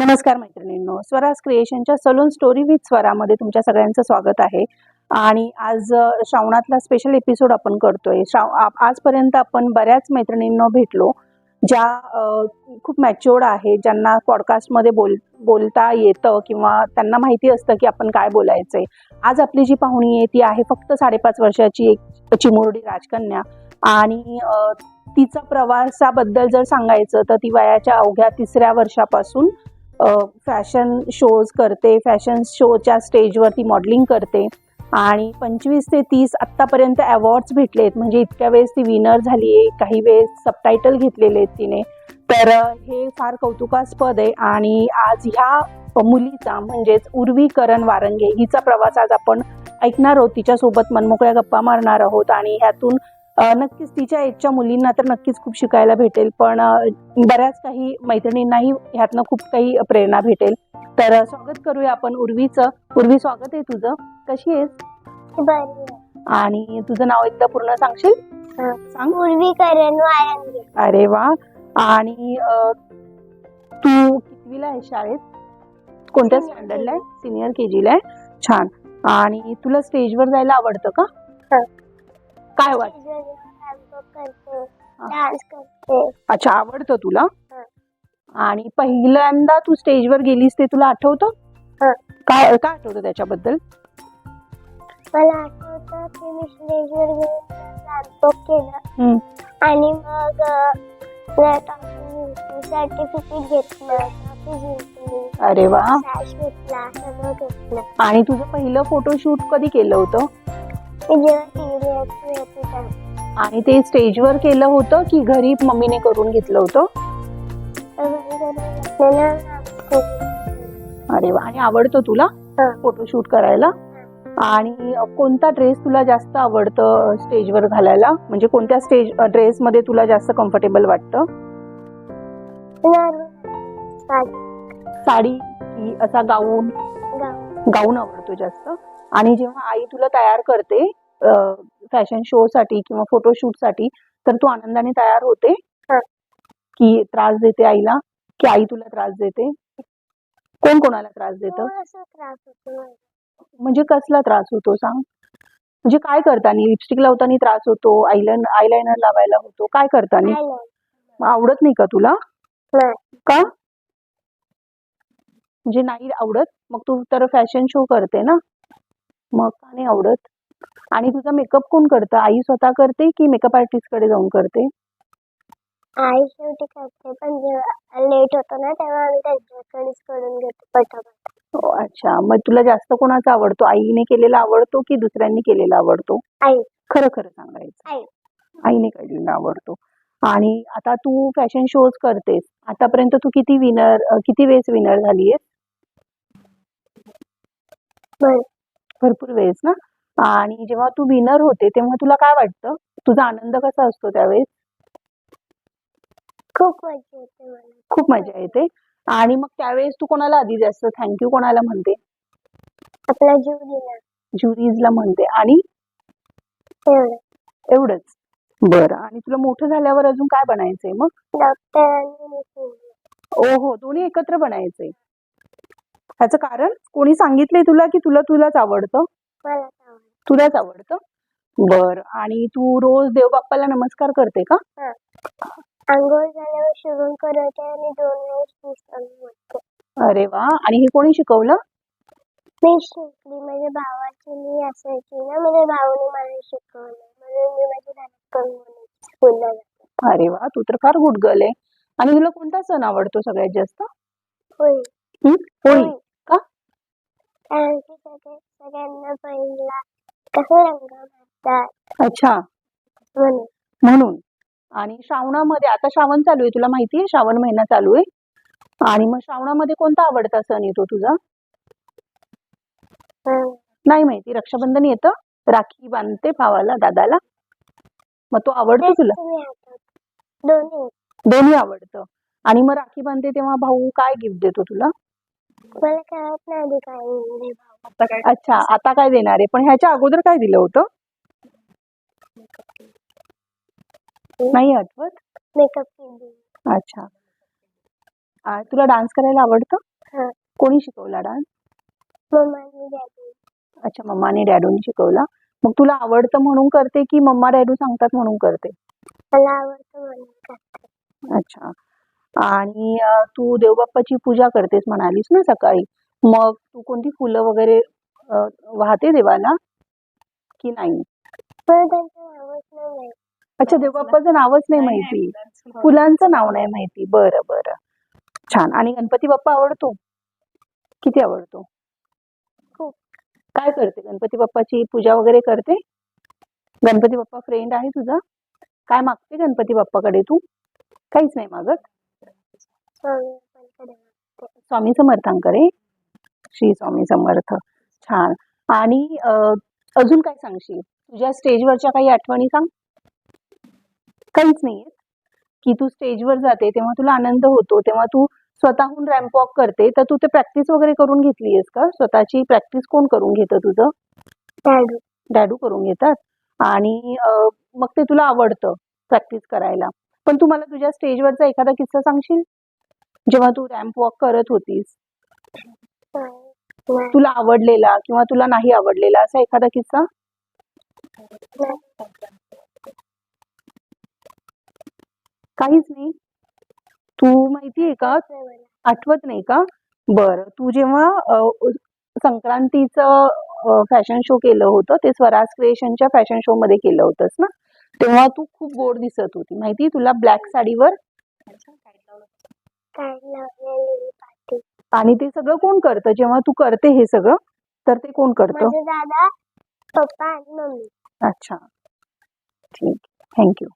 नमस्कार मैत्रिणींनो. स्वराज क्रिएशनच्या सलून स्टोरी विथ स्वरामध्ये तुमच्या सगळ्यांचं स्वागत आहे. आणि आज श्रावणातला स्पेशल एपिसोड आपण करतोय. श्राव आजपर्यंत आपण बऱ्याच मैत्रिणींना भेटलो ज्या खूप मॅच्युअर्ड आहे ज्यांना पॉडकास्टमध्ये बोल बोलता येतं किंवा त्यांना माहिती असतं की आपण काय बोलायचंय. आज आपली जी पाहुणी आहे ती आहे फक्त साडेपाच वर्षाची एक चिमुरडी राजकन्या. आणि तिचा प्रवासाबद्दल जर सांगायचं तर ती वयाच्या अवघ्या तिसऱ्या वर्षापासून फॅशन शोज करते फॅशन शोच्या स्टेजवरती मॉडेलिंग करते. आणि पंचवीस ते तीस आत्तापर्यंत अवॉर्ड्स भेटले आहेत म्हणजे इतक्या वेळेस ती विनर झाली आहे काही वेळेस सबटायटल घेतलेले आहेत तिने. तर हे फार कौतुकास्पद आहे. आणि आज ह्या मुलीचा म्हणजेच उर्वी करण वारंगे हिचा प्रवास आज आपण ऐकणार आहोत. तिच्यासोबत मनमोकळ्या गप्पा मारणार आहोत. आणि ह्यातून नक्कीच तिच्या एजच्या मुलींना तर नक्कीच खूप शिकायला भेटेल पण बऱ्याच काही मैत्रिणींनाही ह्यातनं खूप काही प्रेरणा भेटेल. तर स्वागत करूया आपण उर्वीचं. उर्वी स्वागत आहे तुझं. कशी आहेस? आणि तुझं नाव एकदा पूर्ण सांगशील. सांग. वाळंगे. अरे वा. आणि तू कितवीला आहे शाळेत? कोणत्या स्टँडर्डला आहे? सिनियर के जीला आहे. छान. आणि तुला स्टेजवर जायला आवडतं का. काय वाट करते डान्स करते. अच्छा आवडतं तुला. आणि पहिल्यांदा तू स्टेजवर गेलीस ते तुला आठवतं. काय काय आठवतं त्याच्याबद्दल? मला आठवतं की मी स्टेजवर गेले डान्स केलं. हम्म. आणि मग सर्टिफिकेट घेतलं अरे वा. सॅश घेतला सगळं घेतलं. आणि तुझं पहिलं फोटोशूट कधी केलं होतं? आणि ते स्टेजवर केलं होतं की घरी मम्मीने करून घेतलं होतं? अरे वा आणि आवडतं तुला. फोटोशूट करायला? आणि कोणता ड्रेस तुला जास्त आवडतं स्टेजवर घालायला? म्हणजे कोणत्या स्टेज ड्रेस मध्ये तुला जास्त कम्फर्टेबल वाटतं? साडी की असा गाऊन. गाऊन आवडतो जास्त. आणि जेव्हा आई तुला तयार करते फॅशन शो साठी किंवा फोटोशूटसाठी तर तू आनंदाने तयार होते? हा. की त्रास देते आईला? की आई तुला त्रास देते? कोण कोणाला त्रास देतं? होतो मला. म्हणजे कसला त्रास होतो सांग? म्हणजे काय करताना लिपस्टिक लावताना त्रास होतो? आयलाइन आयलाइनर लावायला होतो? काय करताना आवडत नाही का तुला. का? म्हणजे नाही आवडत? मग तू तर फॅशन शो करते ना. मग का नाही आवडत? आणि तुझा मेकअप कोण करतं? आई स्वतः करते की मेकअप आर्टिस्टकडे जाऊन करते? आई शेवटी करते पण जेव्हा लेट होतो ना तेव्हा आम्ही त्यांच्याकडेच करून घेतो पटापट. हो, अच्छा. मग तुला जास्त कोणाचा आवडतो? आईने केलेला आवडतो की दुसऱ्यांनी केलेला आवडतो? आई. खरं खरं सांगायचं. आई. आईने केलेला आवडतो. आणि आता तू फॅशन शोज करतेस. आतापर्यंत तू किती विनर किती वेळेस विनर झालीये बरं. भरपूर वेळेस ना? आणि जेव्हा तू विनर होते तेव्हा तुला काय वाटतं? तुझा आनंद कसा असतो त्यावेळेस? खूप मजा येते खूप मजा येते. आणि मग त्यावेळेस तू कोणाला आधी जास्त थँक्यू कोणाला म्हणते? आपला जीव दिला ज्युरीजला म्हणते. आणि? एवढं. एवढंच. बरं. आणि तुला मोठं झाल्यावर अजून काय बनायचंय मग. ओ हो दोन्ही एकत्र बनायचंय. ह्याचं कारण? कोणी सांगितलंय तुला की तुला तुलाच आवडतं. तुलाच आवडतं? बर. आणि तू रोज देवबाप्पाला नमस्कार करते का? आंघोळ झाल्यावर शुभम करते आणि दोन वेळेस पुस्तक अरे वा. आणि हे कोणी शिकवलं? मी शिकली. माझ्या भावाची मी असायची ना. माझ्या भावाने मला शिकवलं. म्हणून मी स्कूलला जाते. अरे वा. तू तर फार गुड गर्ल आहे. आणि तुला कोणता सण आवडतो सगळ्यात जास्त? होय हं? होळी. का? कारण की सगळे सगळ्यांना पहिला कसं रंग भरतात अच्छा. म्हणून. म्हणून. आणि श्रावणामध्ये आता श्रावण चालू आहे तुला माहिती आहे श्रावण महिना चालू आहे. आणि मग श्रावणामध्ये कोणता आवडता सण येतो तुझा? हं. नाही माहिती रक्षाबंधन येतं राखी बांधते भावाला दादाला. मग तो आवडतो तुला? आठवत दोन्ही. दोन्ही आवडतं. आणि मग राखी बांधते तेव्हा भाऊ काय गिफ्ट देतो तुला? मला कळत नाही काय अच्छा आता काय देणार आहे? पण ह्याच्या अगोदर काय दिलं होतं? नाही आठवत? मेकअप केली. अच्छा. आ, तुला डान्स करायला आवडतं? हा. कोणी शिकवला डान्स? अच्छा मम्मा आणि डॅडूनी शिकवला. मग तुला आवडतं म्हणून करते की मम्मा डॅडू सांगतात म्हणून करते? मला आवडतं म्हणून करते. अच्छा. आणि तू देवबाप्पाची पूजा करतेस म्हणालीस ना सकाळी मग तू कोणती फुलं वगैरे वाहते देवाला की नाही? अच्छा देवबाप्पाचं नावच नाही माहिती. फुलांचं नाव नाही माहिती. बरं बरं. छान. आणि गणपती बाप्पा आवडतो? किती आवडतो. काय करते? गणपती बाप्पाची पूजा वगैरे करते? गणपती बाप्पा फ्रेंड आहे तुझा? काय मागते गणपती बाप्पाकडे तू? काहीच नाही मागत? स्वामी समर्थांकडे श्री स्वामी समर्थ. छान. आणि अजून काय सांगशील? तुझ्या स्टेजवरच्या काही आठवणी सांग. काहीच नाही की तू स्टेजवर जाते तेव्हा तुला आनंद होतो तेव्हा तू स्वतःहून रॅम्प वॉक करते तर तू ते प्रॅक्टिस वगैरे करून घेतली आहेस का? स्वतःची प्रॅक्टिस कोण करून घेतं तुझं? डॅडी. डॅडू करून घेतात. आणि मग ते तुला आवडतं प्रॅक्टिस करायला. पण तू मला तुझ्या स्टेजवरचा एखादा किस्सा सांगशील? जेव्हा तू रॅम्प वॉक करत होतीस. तुला आवडलेला किंवा तुला नाही आवडलेला असा एखादा किस्सा? काहीच नाही. तू माहितीये का? आठवत नाही का? बरं तू जेव्हा संक्रांतीचं फॅशन शो केलं होतं ते स्वराज क्रिएशनच्या फॅशन शो मध्ये केलं होतंस ना? तेव्हा तू खूप गोड दिसत होती. माहिती तुला? ब्लॅक साडीवर? आणि ते सगळं कोण करतं? जेव्हा तू करते हे सगळं तर ते कोण करतं? माझे दादा पप्पा आणि मम्मी. अच्छा. ठीक. थँक्यू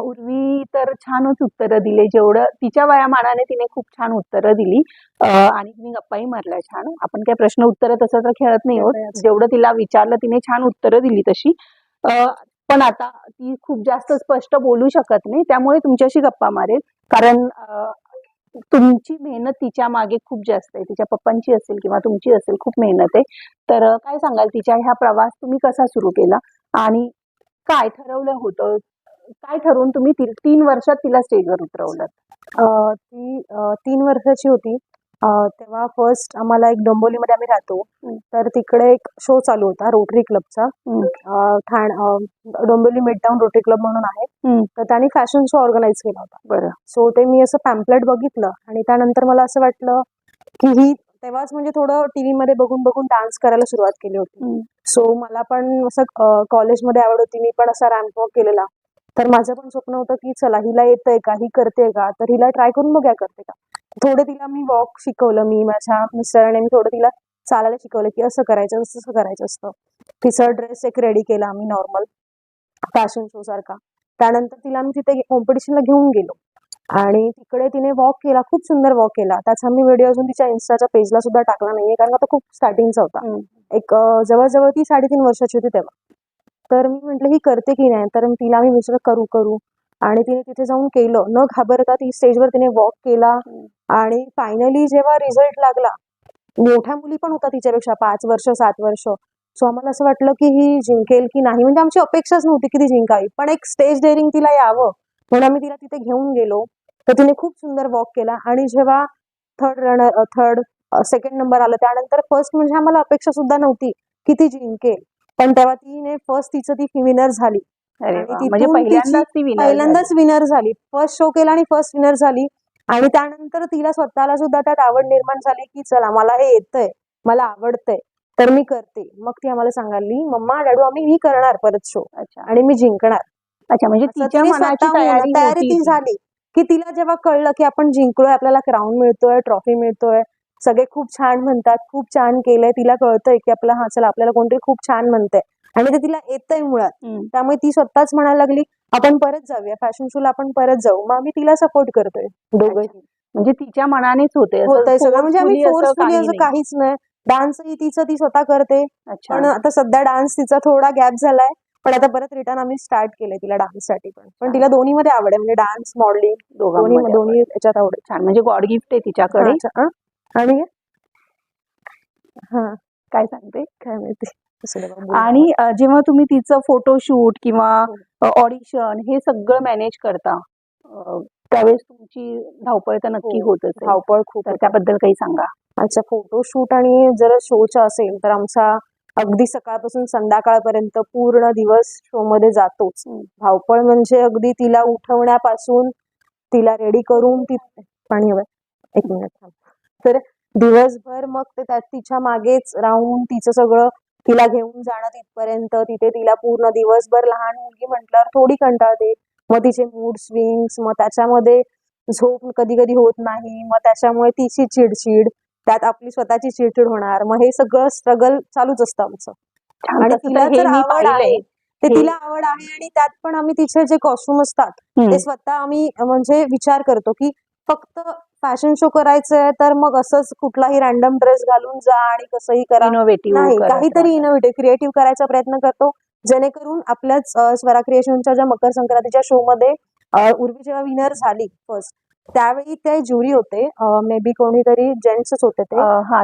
उर्वी तर छानच उत्तरं दिले. जेवढं तिच्या वयामानाने तिने खूप छान उत्तरं दिली. अं, आणि तिने गप्पाही मारल्या छान. आपण काय प्रश्न उत्तरं तसं तर खेळत नाही होत जेवढं तिला विचारलं तिने छान उत्तरं दिली तशी. अं, पण आता ती खूप जास्त स्पष्ट बोलू शकत नाही त्यामुळे तुमच्याशी गप्पा मारेल. कारण तुमची मेहनत तिच्यामागे खूप जास्त आहे. तिच्या पप्पांची असेल किंवा तुमची असेल खूप मेहनत आहे. तर काय सांगाल? तिच्या ह्या प्रवास तुम्ही कसा सुरू केला? आणि काय ठरवलं होतं? काय ठरवून तुम्ही ती- तीन वर्षात तिला स्टेजवर उतरवलं? ती तीन वर्षाची होती. तेव्हा फर्स्ट आम्हाला एक डोंबिवलीमध्ये आम्ही राहतो. तर तिकडे एक शो चालू होता रोटरी क्लबचा ठाण अ, Dombivli mid town rotary club म्हणून आहे. तर त्यांनी फॅशन शो ऑर्गनाईज केला होता. बरं. सो ते मी असं पॅम्पलेट बघितलं आणि त्यानंतर मला असं वाटलं की ही तेव्हाच म्हणजे थोडं टीव्ही मध्ये बघून बघून डान्स करायला सुरुवात केली होती. सो मला पण असं कॉलेजमध्ये आवड होती. मी पण असा रॅम्प वॉक केलेला. तर माझं पण स्वप्न होतं की चला हिला येतंय का? ही करते का? तर हिला ट्राय करून बघूया करते का? थोडं तिला मी वॉक शिकवलं मी माझ्या मिस्टरांनी मी थोडं तिला चालायला शिकवलं की असं करायचं असं असं करायचं असतं. तिचा ड्रेस एक रेडी केला आम्ही नॉर्मल फॅशन शो सारखा. त्यानंतर तिला आम्ही तिथे कॉम्पिटिशनला घेऊन गेलो. आणि तिकडे तिने वॉक केला खूप सुंदर वॉक केला. त्याचा मी व्हिडिओ अजून तिच्या इन्स्टाच्या पेजला सुद्धा टाकला नाहीये कारण का तो खूप स्टार्टिंगचा होता. एक जवळजवळ ती साडेतीन वर्षाची होती तेव्हा. तर मी म्हंटल ही करते की नाही? तर तिला मी विचार करू करू. आणि तिने तिथे जाऊन केलं. न घाबरता ती स्टेजवर तिने वॉक केला. आणि फायनली जेव्हा रिझल्ट लागला मोठ्या मुली पण होता तिच्यापेक्षा पाच वर्ष सात वर्ष. सो आम्हाला असं वाटलं की ही जिंकेल की नाही? म्हणजे आमची अपेक्षाच नव्हती की ती जिंकावी. पण एक स्टेज डेअरिंग तिला यावं म्हणून आम्ही तिला तिथे घेऊन गेलो. तर तिने खूप सुंदर वॉक केला. आणि जेव्हा third runner third second number आलं त्यानंतर फर्स्ट म्हणजे आम्हाला अपेक्षा सुद्धा नव्हती की ती जिंकेल. पण तेव्हा तिने फर्स्ट तिचं ती विनर झाली. म्हणजे पहिल्यांदाच ती winner पहिल्यांदाच विनर झाली. फर्स्ट शो केला आणि फर्स्ट विनर झाली. आणि त्यानंतर तिला स्वतःला सुद्धा त्यात आवड निर्माण झाली की चला मला हे येतंय. मला आवडतंय. तर मी करते. मग ती आम्हाला सांगाली मम्मा डॅडू आम्ही ही करणार परत शो. अच्छा. आणि मी जिंकणार. अच्छा म्हणजे तयारी ती. झाली की तिला जेव्हा कळलं की आपण जिंकलोय आपल्याला क्राऊन मिळतोय ट्रॉफी मिळतोय सगळे खूप छान म्हणतात खूप छान केलंय तिला कळतंय की आपला हा चला आपल्याला कोणतरी खूप छान म्हणतंय. आणि ते तिला येतंय मुळात. त्यामुळे ती स्वतःच म्हणायला लागली आपण परत जाऊया फॅशन शोला आपण परत जाऊ. मग आम्ही तिला सपोर्ट करतोय दोघं. म्हणजे तिच्या मनानेच होते होतंय सगळं. म्हणजे आम्ही फोर्सफुली असं. काहीच नाही. डान्स ही तिचं ती स्वतः करते. पण आता सध्या डान्स तिचा थोडा गॅप झालाय. पण आता परत रिटर्न आम्ही स्टार्ट केलंय तिला डान्ससाठी पण पण तिला दोन्ही मध्ये आवड आहे. म्हणजे डान्स मॉडेलिंग दोन्ही दोघांमध्ये दोन्ही याच्यात आवड छान. म्हणजे गॉड गिफ्ट आहे तिच्याकडे. आणि हा. काय सांगते? काय माहिती. आणि जेव्हा तुम्ही तिचं फोटोशूट किंवा हो. ऑडिशन हे सगळं मॅनेज करता त्यावेळेस तुमची धावपळ तर नक्की हो, होत धावपळ खूप. त्याबद्दल काही सांगा अच्छा फोटोशूट आणि जर शोचा असेल तर आमचा अगदी सकाळपासून संध्याकाळपर्यंत पूर्ण दिवस शो मध्ये जातोच. धावपळ म्हणजे अगदी तिला उठवण्यापासून तिला रेडी करून ती पाणी एक मिनिट तर दिवसभर मग ते तिच्या मागेच राहून तिचं सगळं तिला घेऊन जाणं तिथपर्यंत तिथे तिला पूर्ण दिवसभर लहान मुलगी म्हटल्यावर थोडी कंटाळते मग तिचे मूड स्विंग्स मग त्याच्यामध्ये झोप कधी कधी होत नाही मग त्याच्यामुळे तिची चिडचिड त्यात आपली स्वतःची चिडचिड होणार. मग हे सगळं स्ट्रगल चालूच असतं आमचं. आणि तिला हे मी आवड. आहे ते तिला आवड आहे आणि त्यात पण आम्ही तिचे जे कॉस्ट्युम असतात. ते स्वतः आम्ही म्हणजे विचार करतो की फक्त फॅशन शो करायचंय तर मग असंच कुठलाही रॅन्डम ड्रेस घालून जा आणि कसंही करा. इनोव्हेटिव्ह नाही काहीतरी इनोव्हेटिव्ह क्रिएटिव्ह करायचा प्रयत्न करतो. जेणेकरून आपल्याच स्वरा क्रिएशनच्या ज्या मकर संक्रांतीच्या शो मध्ये उर्वी जेव्हा विनर झाली फर्स्ट त्यावेळी ते ज्युरी होते. मे बी कोणीतरी जेंट्सच होते ते. हा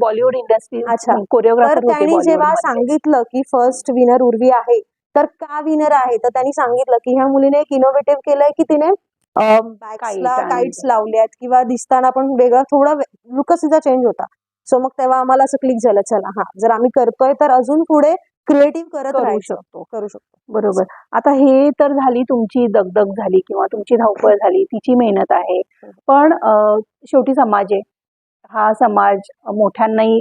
बॉलिवूड इंडस्ट्री अच्छा. कोरिओग्राफर होते त्यांनी जेव्हा. सांगितलं की फर्स्ट विनर उर्वी आहे तर का विनर आहे? तर त्यांनी सांगितलं की ह्या मुलीने एक इनोव्हेटिव्ह केलंय की तिने काइट्स लावल्यात किंवा दिसताना पण वेगळा थोडा लुकच तिचा चेंज होता. सो मग तेव्हा आम्हाला असं क्लिक झालं चला हा जर आम्ही करतोय तर अजून पुढे क्रिएटिव्ह करत करू राहायचं. शकतो करू शकतो. बरोबर. आता हे तर झाली तुमची दगदग झाली किंवा तुमची धावपळ झाली तिची मेहनत आहे. पण अं, शेवटी समाज आहे. हा समाज मोठ्यांनाही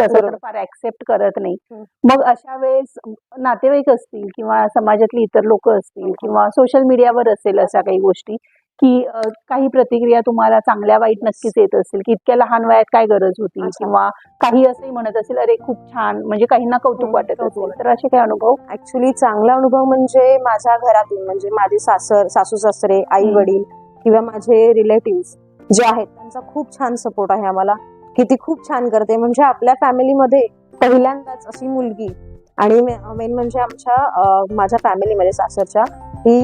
तसं. फार ऍक्सेप्ट करत नाही. मग अशा वेळेस नातेवाईक असतील किंवा समाजातली इतर लोक असतील. किंवा सोशल मीडियावर असेल अशा काही गोष्टी की काही प्रतिक्रिया तुम्हाला चांगल्या वाईट नक्कीच येत असतील की इतक्या लहान वयात काय गरज होती. किंवा काही असंही म्हणत असेल अरे खूप छान म्हणजे काहींना कौतुक वाटत असेल तर असे काही अनुभव ऍक्च्युली चांगला अनुभव म्हणजे माझ्या घरातून म्हणजे माझे सासर सासू सासरे आई. वडील किंवा माझे रिलेटिव्ह जे आहेत त्यांचा खूप छान सपोर्ट आहे आम्हाला की ती खूप छान करते. म्हणजे आपल्या फॅमिलीमध्ये पहिल्यांदाच अशी मुलगी आणि मेन म्हणजे आमच्या माझ्या फॅमिलीमध्ये सासरच्या ही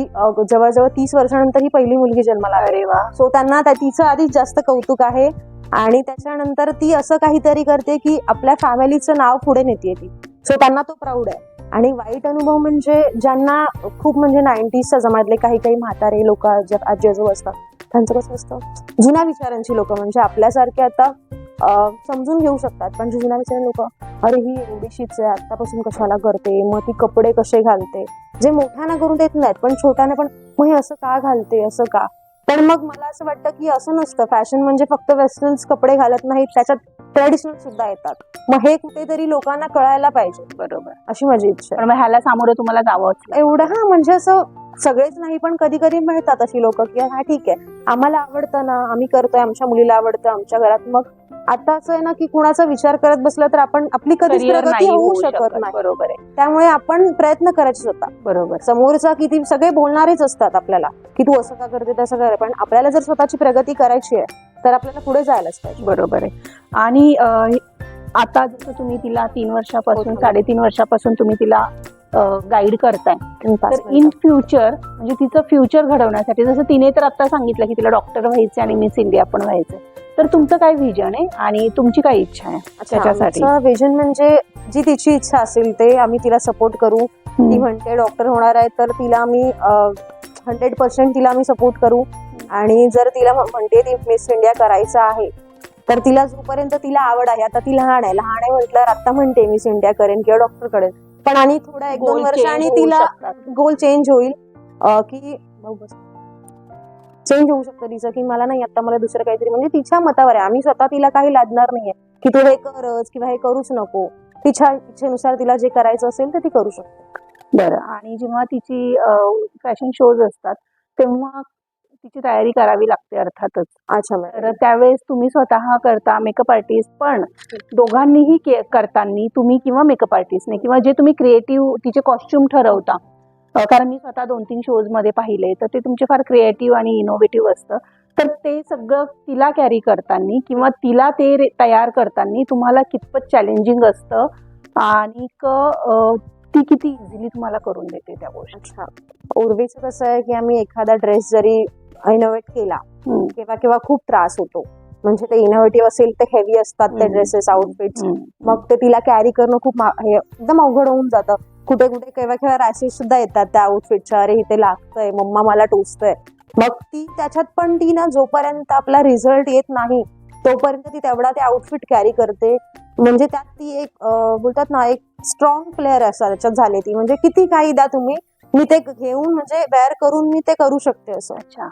जवळजवळ तीस वर्षानंतर ही पहिली मुलगी जन्माला अरे वा. सो त्यांना त्या तिचं आधीच जास्त कौतुक आहे आणि त्याच्यानंतर ती असं काहीतरी करते की आपल्या फॅमिलीचं नाव पुढे नेते ती. सो त्यांना तो प्राऊड आहे. आणि वाईट अनुभव म्हणजे ज्यांना खूप म्हणजे नाईन्टीजच्या जमातले काही काही म्हातारे लोक आजी आजोबा असतात त्यांचं कसं असतं? जुन्या विचारांची लोक म्हणजे आपल्यासारखे आता समजून घेऊ शकतात. पण जे जुन्या विचारांची लोक अरे ही एवढीशीच आहे आतापासून कशाला करते? मग ती कपडे कसे घालते? जे मोठ्यानं करून देत नाहीत पण छोट्याने पण मग हे असं का घालते? असं का? पण मग मला असं वाटतं की असं नसतं. फॅशन म्हणजे फक्त वेस्टर्न्स कपडे घालत नाहीत त्याच्यात ट्रेडिशनल सुद्धा येतात. मग हे कुठेतरी लोकांना कळायला पाहिजे. बरोबर. अशी माझी इच्छा ह्याला सामोरं तुम्हाला जावंच लागतं. एवढं हा म्हणजे असं सगळेच नाही पण कधी कधी मिळतात अशी लोक की हा ठीक आहे आम्हाला आवडतं ना आम्ही करतोय आमच्या मुलीला आवडतं आमच्या घरात. मग आता असं आहे ना की कुणाचा विचार करत बसला तर आपण आपली कधीच प्रगती होऊ शकत नाही. बरोबर आहे. त्यामुळे आपण प्रयत्न करायचे स्वतः. बरोबर. समोरचा किती सगळे बोलणारेच असतात आपल्याला की तू असं का करते तसं कर पण आपल्याला जर स्वतःची प्रगती करायची आहे तर आपल्याला पुढे जायलाच पाहिजे. बरोबर आहे. आणि आता जसं तुम्ही तिला तीन वर्षापासून हो. साडेतीन वर्षापासून तुम्ही तिला गाईड करताय तर इन. फ्युचर म्हणजे तिचं फ्युचर घडवण्यासाठी जसं तिने तर आता सांगितलं की तिला डॉक्टर व्हायचे आणि मिस इंडिया पण व्हायचं तर तुमचं काय व्हिजन आहे आणि तुमची काय इच्छा आहे त्याच्यासाठी? विजन म्हणजे जी तिची इच्छा असेल ते आम्ही तिला सपोर्ट करू. ती. म्हणते डॉक्टर होणार आहे तर तिला आम्ही हंड्रेड पर्सेंट तिला आम्ही सपोर्ट करू. आणि जर तिला म्ह- म्हणते ती मिस इंडिया करायचं आहे तर तिला जोपर्यंत तिला आवड आहे आता ती लहान आहे. लहान आहे म्हटल्यावर आता म्हणते मिस इंडिया करेन किंवा डॉक्टर करेन. पण आणि थोडा एक दोन वर्ष आणि तिला. गोल चेंज होईल. की चेंज होऊ शकतं तिचं की मला नाही आता मला दुसरं काहीतरी म्हणजे तिच्या मतावर आहे. आम्ही स्वतः तिला काही लादणार नाहीये. की तू हे करच किंवा हे करूच नको. तिच्या इच्छेनुसार तिला जे करायचं असेल ते ती करू शकते. बरं. आणि जेव्हा तिची फॅशन शोज असतात तेव्हा तिची तयारी करावी लागते अर्थातच. अच्छा तर त्यावेळेस तुम्ही स्वतः करता मेकअप आर्टिस्ट पण दोघांनीही के- करताना तुम्ही किंवा मेकअप आर्टिस्टने किंवा जे तुम्ही क्रिएटिव्ह तिचे कॉस्ट्युम ठरवता. कारण मी स्वतः दोन तीन शोजमध्ये पाहिले तर ते तुमचे फार क्रिएटिव्ह आणि इनोव्हेटिव्ह असतं. तर ते सगळं तिला कॅरी करताना किंवा तिला ते तयार करताना तुम्हाला कितपत चॅलेंजिंग असतं आणि ती किती इझिली तुम्हाला करून देते त्या गोष्टी. उर्वीचं कसं आहे की आम्ही एखादा ड्रेस जरी इनोव्हेट केला. किंवा किंवा खूप त्रास होतो. म्हणजे ते इनोव्हेटिव्ह असेल ते हेवी असतात ते. Dresses outfits. मग ते तिला कॅरी करणं खूप एकदम अवघड होऊन जातं. कुठे कुठे केव्हा केव्हा रॅशेस सुद्धा येतात त्या आउटफिटच्या अरे इथे लागतंय. मम्मा मला टोचतंय. मग ती त्याच्यात पण ती ना जोपर्यंत आपला रिझल्ट येत नाही तोपर्यंत ती तेवढा ते आउटफिट कॅरी करते. म्हणजे त्यात ती एक बोलतात ना एक स्ट्रॉंग प्लेअर असा त्याच्यात झाली ती. म्हणजे किती काही द्या तुम्ही मी ते घेऊन म्हणजे वेअर करून मी ते करू शकते असं. अच्छा.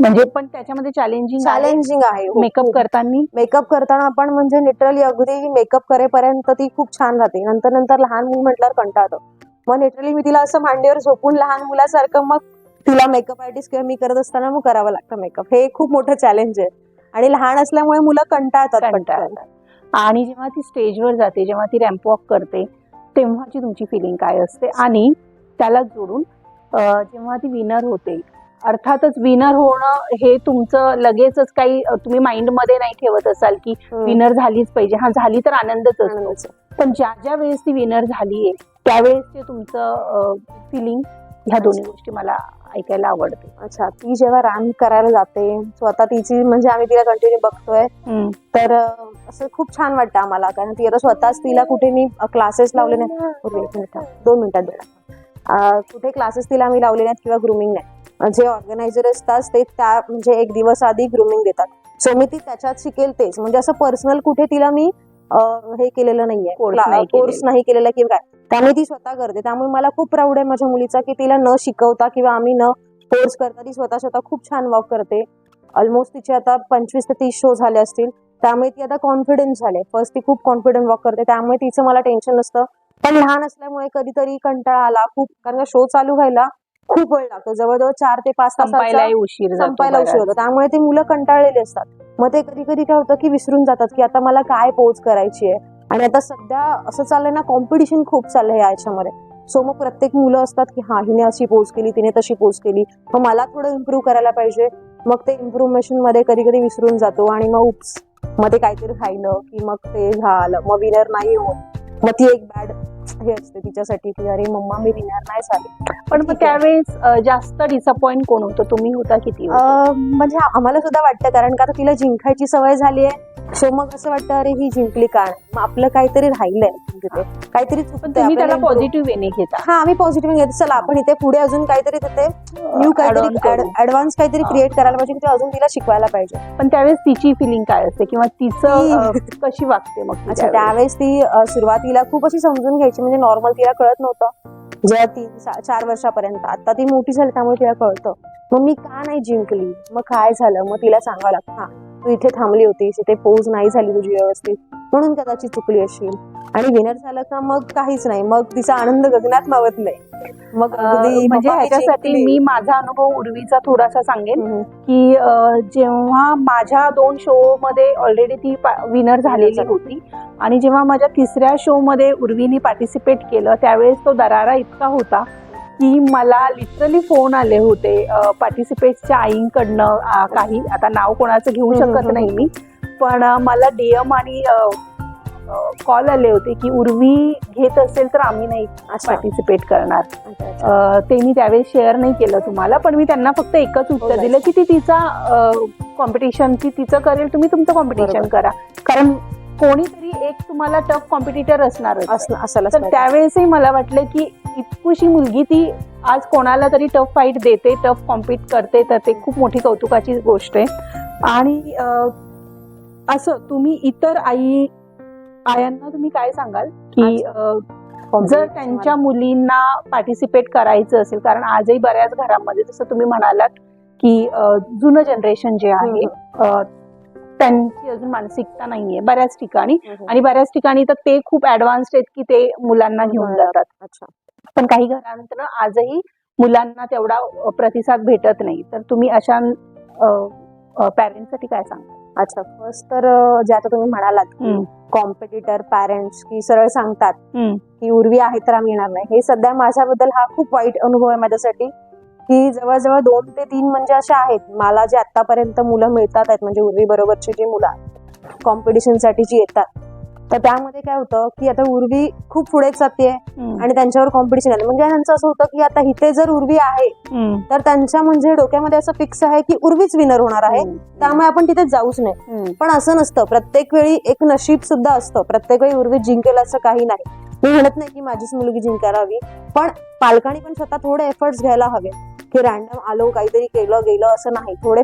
म्हणजे पण त्याच्यामध्ये चॅलेंजिंग चॅलेंजिंग आहे हो, मेकअप खूप. करताना? मेकअप करताना पण म्हणजे लिटरली अगदी मेकअप करेपर्यंत ती खूप छान राहते. नंतर नंतर लहान मुल म्हटल्यावर कंटाळतो. मग लिटरली मी तिला असं मांडीवर झोपून लहान मुलासारखं मग तिला मेकअप आर्टिस्ट किंवा मी करत असताना मग करावं लागतं मेकअप हे खूप मोठं चॅलेंज आहे. आणि लहान असल्यामुळे मुलं कंटाळतात. कंटाळतात. आणि जेव्हा ती स्टेजवर जाते जेव्हा ती रॅम्प वॉक करते तेव्हाची तुमची फिलिंग काय असते? आणि त्याला जोडून जेव्हा ती विनर होते अर्थातच विनर होणं हे तुमचं लगेचच काही तुम्ही माइंडमध्ये नाही ठेवत असाल की. विनर झालीच पाहिजे. हा झाली तर आनंदच असतो. पण ज्या ज्या वेळेस ती विनर झालीये त्यावेळेस ते तुमचं फिलिंग ह्या दोन्ही गोष्टी मला ऐकायला आवडते. अच्छा ती जेव्हा रॅम्प करायला जाते स्वतः तिची म्हणजे आम्ही तिला कंटिन्यू बघतोय. तर असं खूप छान वाटतं आम्हाला कारण ती आता स्वतःच तिला कुठे मी क्लासेस लावले नाही. दोन मिनिटात देणार कुठे क्लासेस तिला आम्ही लावले नाहीत किंवा ग्रुमिंग नाही. जे ऑर्गनायझर असतात ते त्या म्हणजे एक दिवस आधी ग्रुमिंग देतात. सो मी ती त्याच्यात शिकेल तेच. म्हणजे असं पर्सनल कुठे तिला मी हे केलेलं नाहीये. कोर्स. नाही केलेला. किंवा काय. त्यामुळे ती स्वतः करते. त्यामुळे मला खूप प्राऊड आहे माझ्या मुलीचा की तिला न शिकवता किंवा आम्ही न कोर्स करता ती स्वतः स्वतः खूप छान वॉक करते. ऑलमोस्ट तिचे आता पंचवीस ते तीस शो झाले असतील. त्यामुळे ती आता कॉन्फिडन्स झाले फर्स्ट ती खूप कॉन्फिडंट वॉक करते. त्यामुळे तिचं मला टेन्शन नसतं. पण लहान असल्यामुळे कधीतरी कंटाळा आला. खूप कारण शो चालू व्हायला खूप वेळ लागतो. जवळजवळ चार ते पाच संपायलाही उशीर जातो संपायला उशीर होतो. त्यामुळे ते मुलं कंटाळलेली असतात. मग ते कधी कधी काय होतं की विसरून जातात की आता मला काय पोच करायची आहे? आणि आता सध्या असं चाललंय ना कॉम्पिटिशन खूप चाललंय या याच्यामध्ये. सो मग प्रत्येक मुलं असतात की हा हिने अशी पोच केली तिने तशी पोच केली. मग मला थोडं इम्प्रूव्ह करायला पाहिजे. मग ते इम्प्रुव्हमेशनमध्ये कधी कधी विसरून जातो आणि मग उप्स मग ते काहीतरी राहिलं की मग ते झालं. मग विनर नाही होत. मग ती एक बॅड हे असते तिच्यासाठी की अरे मम्मा मी विनर नाही झाले. पण मग. त्यावेळेस जास्त डिसअपॉइंट कोण होतं? तुम्ही होता किती म्हणजे आम्हाला सुद्धा वाटतं कारण का तिला जिंकायची सवय झाली आहे. सो मग असं वाटतं अरे ही जिंकली का? मग आपलं काहीतरी राहिलंय तिथे. काहीतरी त्याला पॉझिटिव्ह वेने घेता. हा आम्ही पॉझिटिव्ह घेतो. चला आपण इथे पुढे अजून काहीतरी तिथे न्यू काहीतरी. ऍडव्हान्स काहीतरी. क्रिएट करायला पाहिजे की ते अजून तिला शिकवायला पाहिजे. पण त्यावेळेस तिची फिलिंग काय असते किंवा तिचं ती- कशी वागते मग ती अच्छा त्यावेळेस? ती सुरुवातीला खूप अशी समजून घ्यायची म्हणजे नॉर्मल तिला कळत नव्हतं. जेव्हा तीन सा- चार वर्षापर्यंत आता ती मोठी झाली त्यामुळे तिला कळतं. मग मी का नाही जिंकली? मग काय झालं? मग तिला सांगावं लागतं हा तू इथे थांबली होतीस इथे पोज नाही झाली तुझी व्यवस्थित. म्हणून कदाचित चुकली असेल आणि विनर झालं का मग काहीच नाही मग तिचा आनंद गगनात मावत नाही मग म्हणजे ह्याच्यासाठी. मी माझा अनुभव उर्वीचा थोडासा सांगेन. की जेव्हा माझ्या दोन शो मध्ये ऑलरेडी ती विनर झालेली झाली. होती आणि जेव्हा माझ्या तिसऱ्या शो मध्ये उर्वीने पार्टिसिपेट केलं त्यावेळेस तो दरारा इतका होता की मला लिटरली फोन आले होते पार्टिसिपेटच्या आईंकडनं काही आता नाव कोणाचं घेऊ शकत नाही मी पण मला डीएम आणि कॉल आले होते की उर्वी घेत असेल तर आम्ही नाही. पार्टिसिपेट करणार ते मी त्यावेळेस शेअर नाही केलं तुम्हाला पण मी त्यांना फक्त एकच उत्तर हो, दिलं की ती तिचा कॉम्पिटिशन ती तिचं करेल तुम्ही तुमचं कॉम्पिटिशन. करा कारण कोणीतरी एक तुम्हाला टफ कॉम्पिटिटर असणारच आहे. असलं- तर. त्यावेळेसही मला वाटलं की इतकुशी मुलगी ती आज कोणाला तरी टफ फाईट देते टफ कॉम्पिट करते तर ते खूप मोठी कौतुकाची गोष्ट आहे आणि असं तुम्ही इतर आई आयांना तुम्ही काय सांगाल? की जर त्यांच्या मुलींना पार्टिसिपेट करायचं असेल कारण आजही बऱ्याच घरांमध्ये जसं तुम्ही म्हणालात की जुनं जनरेशन जे आहे त्यांची अजून मानसिकता नाहीये बऱ्याच ठिकाणी. आणि बऱ्याच ठिकाणी तर ते खूप ऍडव्हान्स्ड आहेत की ते मुलांना घेऊन. जातात. पण काही घरांत आजही मुलांना तेवढा प्रतिसाद भेटत नाही. तर तुम्ही अशा पॅरेंट्ससाठी काय सांगा अच्छा फर्स्ट तर जे आता तुम्ही म्हणालात की कॉम्पिटिटर पॅरेंट्स की सरळ सांगतात की उर्वी आहे तर आम्ही येणार नाही. हे सध्या माझ्याबद्दल हा खूप वाईट अनुभव आहे माझ्यासाठी की जवळजवळ दोन ते तीन म्हणजे असे आहेत. मला जे आतापर्यंत मुलं मिळतात आहेत म्हणजे उर्वी बरोबरची जी मुलं कॉम्पिटिशनसाठी जी येतात तर त्यामध्ये काय होतं की आता उर्वी खूप पुढे जाते आणि त्यांच्यावर कॉम्पिटिशन आलं म्हणजे त्यांचं असं होतं की आता इथे जर उर्वी आहे तर त्यांच्या म्हणजे डोक्यामध्ये असं फिक्स आहे की उर्वीच विनर होणार आहे. त्यामुळे आपण तिथे जाऊच नाही. पण असं नसतं. प्रत्येक वेळी एक नशीब सुद्धा असतं. प्रत्येक वेळी उर्वीत जिंकेल असं काही नाही. मी म्हणत नाही की माझीच मुलगी जिंकायला हवी पण पालकांनी पण स्वतः थोडे एफर्ट्स घ्यायला हवे. की रॅन्डम आलो काहीतरी केलं गेलं असं नाही. थोडे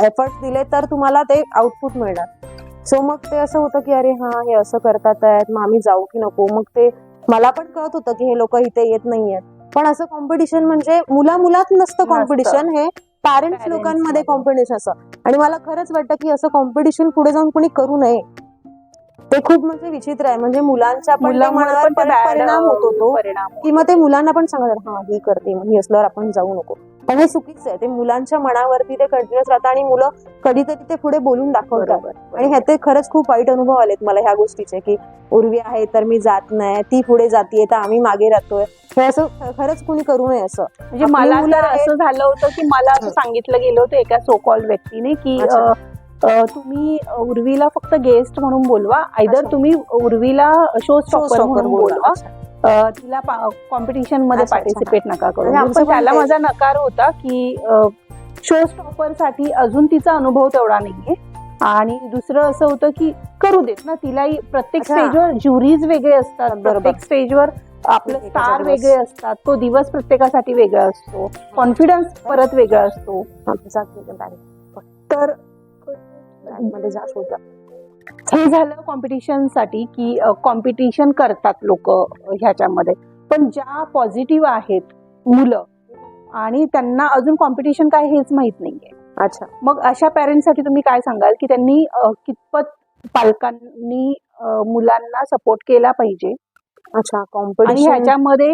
एफर्ट दिले तर तुम्हाला ते आउटपुट मिळणार. सो मग ते असं होतं की अरे हा हे असं करतात आहेत मग आम्ही जाऊ की नको? मग ते मला पण कळत होतं की हे लोक इथे येत नाहीयेत. पण असं कॉम्पिटिशन म्हणजे मुला मुलात नसतं. कॉम्पिटिशन हे पॅरेंट्स लोकांमध्ये मध्ये. कॉम्पिटिशन असं आणि मला खरंच वाटतं की असं कॉम्पिटिशन पुढे जाऊन कोणी करू नये. ते खूप म्हणजे विचित्र आहे. म्हणजे मुलांच्या परिणाम होतो तो परिणाम की मग ते मुलांना पण सांगतात हा ही करते मग ही असल्यावर आपण जाऊ नको. पण हे चुकीचं आहे ते मुलांच्या मनावरती ते कंटिन्युअस राहतं आणि मुलं कधीतरी ते पुढे बोलून दाखवतात आणि ह्याचे खरंच खूप वाईट अनुभव आलेत मला ह्या गोष्टीचे की उर्वी आहे तर मी जात नाही ती पुढे जातीये तर आम्ही मागे राहतोय हे असं खरंच कुणी करू नये असं म्हणजे मला. असं झालं होतं की मला असं. सांगितलं गेलं होतं एका सो कॉल व्यक्तीने की तुम्ही उर्वीला फक्त गेस्ट म्हणून बोलवा आयदर. तुम्ही उर्वीला शो स्टॉपर म्हणून बोलवा. तिला कॉम्पिटिशनमध्ये. पार्टिसिपेट नका करू म्हणजे पण त्याला. माझा नकार होता की शो स्टॉपरसाठी अजून तिचा अनुभव तेवढा नाहीये आणि दुसरं असं होतं की करू देत ना तिलाही प्रत्येक. स्टेजवर ज्युरीज वेगळे असतात. प्रत्येक स्टेजवर आपलं स्टार. वेगळे असतात तो दिवस प्रत्येकासाठी वेगळा असतो कॉन्फिडन्स परत वेगळा असतो. तर मध्ये जा शोधा. हे झालं कॉम्पिटिशनसाठी की कॉम्पिटिशन करतात लोक ह्याच्यामध्ये. पण ज्या पॉझिटिव्ह आहेत मुलं आणि त्यांना अजून कॉम्पिटिशन काय हेच माहीत नाहीये. अच्छा. मग अशा पॅरेंट्ससाठी तुम्ही काय सांगाल की त्यांनी कितपत पालकांनी मुलांना सपोर्ट केला पाहिजे? अच्छा कॉम्पिटिशन ह्याच्यामध्ये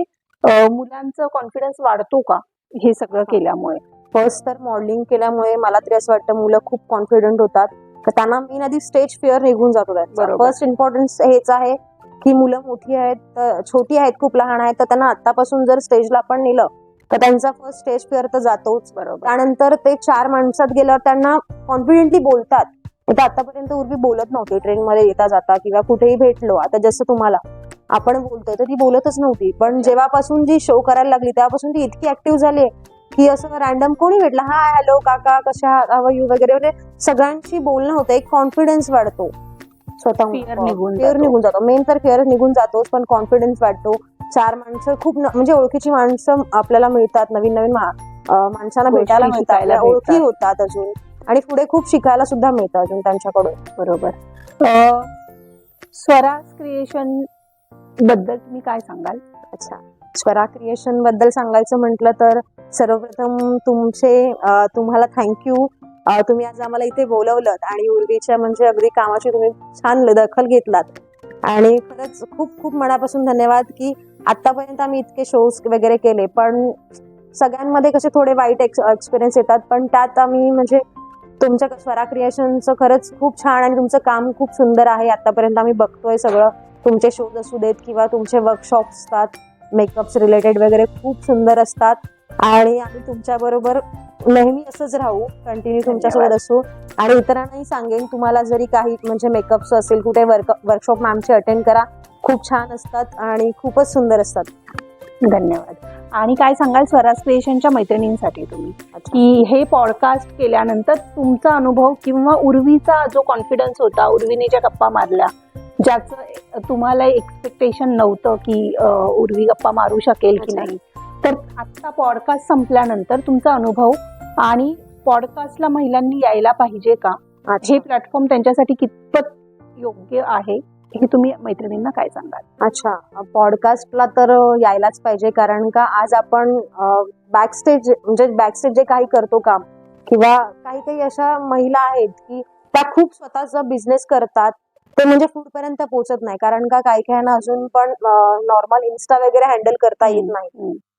मुलांचं कॉन्फिडन्स वाढतो का? हे सगळं केल्यामुळे. फर्स्ट तर मॉडेलिंग केल्यामुळे मला तरी असं वाटतं मुलं खूप कॉन्फिडंट होतात. तर त्यांना मेन आधी स्टेज फिअर निघून जातो. फर्स्ट इम्पॉर्टन्स हेच आहे की मुलं मोठी आहेत तर छोटी आहेत खूप लहान आहेत तर त्यांना आतापासून जर स्टेजला आपण नेलं तर त्यांचा फर्स्ट स्टेज फिअर तर जातोच. बरोबर. त्यानंतर ते चार माणसात गेल्यावर त्यांना कॉन्फिडेंटली बोलतात. आता आतापर्यंत उर्वी बोलत नव्हती ट्रेन मध्ये येता जाता किंवा कुठेही भेटलो आता जसं तुम्हाला आपण बोलतोय तर ती बोलतच नव्हती. पण जेव्हापासून जी शो करायला लागली तेव्हापासून ती इतकी ऍक्टिव्ह झाली की असं रॅन्डम कोणी भेटला हा हॅलो काका कशा आहात? यू वगैरे म्हणजे सगळ्यांशी बोलणं होतं. एक कॉन्फिडन्स वाढतो. स्वतः फेअर. निघून जातो. मेन तर फेअर निघून जातोच पण कॉन्फिडन्स वाटतो चार माणसं खूप म्हणजे ओळखीची माणसं आपल्याला मिळतात. नवीन नवीन माणसांना भेटायला मिळतात. ओळखी. होतात अजून. आणि पुढे खूप शिकायला सुद्धा मिळतं अजून त्यांच्याकडून. बरोबर. स्वराज क्रिएशनबद्दल तुम्ही काय सांगाल? अच्छा. स्वरा क्रिएशनबद्दल सांगायचं म्हटलं तर सर्वप्रथम तुमचे तुम्हाला थँक्यू तुम्ही आज आम्हाला इथे बोलवलं आणि उर्वीच्या म्हणजे अगदी कामाची तुम्ही छान दखल घेतलात. आणि खरंच खूप खूप मनापासून धन्यवाद की आतापर्यंत आम्ही इतके शोज वगैरे केले. पण सगळ्यांमध्ये कसे थोडे वाईट एक्सपिरियन्स येतात पण त्यात आम्ही म्हणजे तुमच्या स्वरा क्रिएशनचं खरंच खूप छान आणि तुमचं काम खूप सुंदर आहे. आतापर्यंत आम्ही बघतोय सगळं. तुमचे शोज असू देत किंवा तुमचे वर्कशॉप असतात मेकअप्स रिलेटेड वगैरे खूप सुंदर असतात. आणि आम्ही तुमच्या बरोबर नेहमी असंच राहू कंटिन्यू तुमच्यासोबत असू. आणि इतरांनाही सांगेन तुम्हाला जरी काही म्हणजे मेकअप्स असेल कुठे वर्क वर्कशॉप मॅमचे अटेंड करा. खूप छान असतात आणि खूपच सुंदर असतात. धन्यवाद. आणि काय सांगाल स्वराज क्रिएशनच्या मैत्रिणींसाठी तुम्ही? की हे पॉडकास्ट केल्यानंतर तुमचा अनुभव किंवा उर्वीचा जो कॉन्फिडन्स होता उर्वीने ज्या गप्पा मारल्या ज्याचं तुम्हाला एक्सपेक्टेशन नव्हतं की उर्वी गप्पा मारू शकेल की. नाही तर आत्ता पॉडकास्ट संपल्यानंतर तुमचा अनुभव आणि पॉडकास्टला महिलांनी यायला पाहिजे का. हे प्लॅटफॉर्म त्यांच्यासाठी कितपत योग्य आहे हे तुम्ही मैत्रिणींना काय सांगाल? अच्छा. पॉडकास्टला तर यायलाच पाहिजे. कारण का आज आपण बॅकस्टेज म्हणजे बॅकस्टेज जे काही करतो काम किंवा काही काही अशा महिला आहेत की त्या खूप स्वतःचा बिझनेस करतात ते म्हणजे पुढपर्यंत पर्यंत पोहोचत नाही. कारण का काही काहींना अजून पण नॉर्मल इन्स्टा वगैरे हँडल करता येत नाही.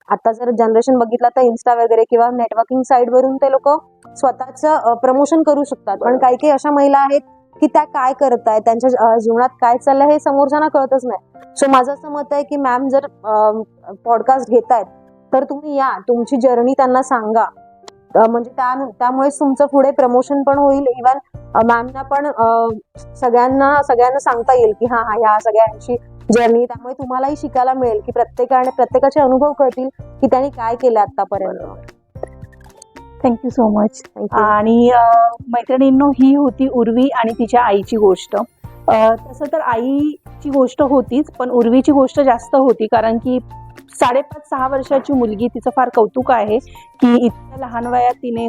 आता जर जनरेशन बघितलं तर इन्स्टा वगैरे किंवा नेटवर्किंग साईट वरून ते लोक स्वतःचं प्रमोशन करू शकतात. पण. काही काही अशा महिला आहेत की त्या काय करतायत त्यांच्या अं, जीवनात काय चाललंय हे समोरच्यांना कळतच नाही. सो माझं असं मत आहे की मॅम जर पॉडकास्ट घेतायत तर तुम्ही या. तुमची जर्नी त्यांना सांगा. म्हणजे त्या त्यामुळेच तुमचं पुढे प्रमोशन पण होईल. इव्हन मॅमना पण सगळ्यांना सगळ्यांना सांगता येईल की हा हा ह्या सगळ्यांची जर्नी त्यामुळे तुम्हालाही शिकायला मिळेल की प्रत्येकाने प्रत्येकाचे अनुभव कळतील की त्यांनी काय केलं आतापर्यंत. थँक्यू सो मच आणि मैत्रिणींनो ही होती उर्वी आणि तिच्या आईची गोष्ट. तसं तर आईची गोष्ट होतीच पण उर्वीची गोष्ट जास्त होती कारण की साडेपाच सहा वर्षाची मुलगी तिचं फार कौतुक आहे की इतक्या लहान वयात तिने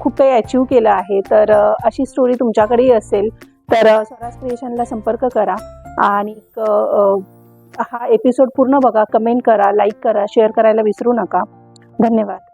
खूप काही अचीव केलं आहे. तर अशी स्टोरी तुमच्याकडेही असेल तर स्वराज क्रिएशनला संपर्क करा. आणि हा एपिसोड पूर्ण बघा कमेंट करा लाईक करा शेअर करायला विसरू नका. धन्यवाद.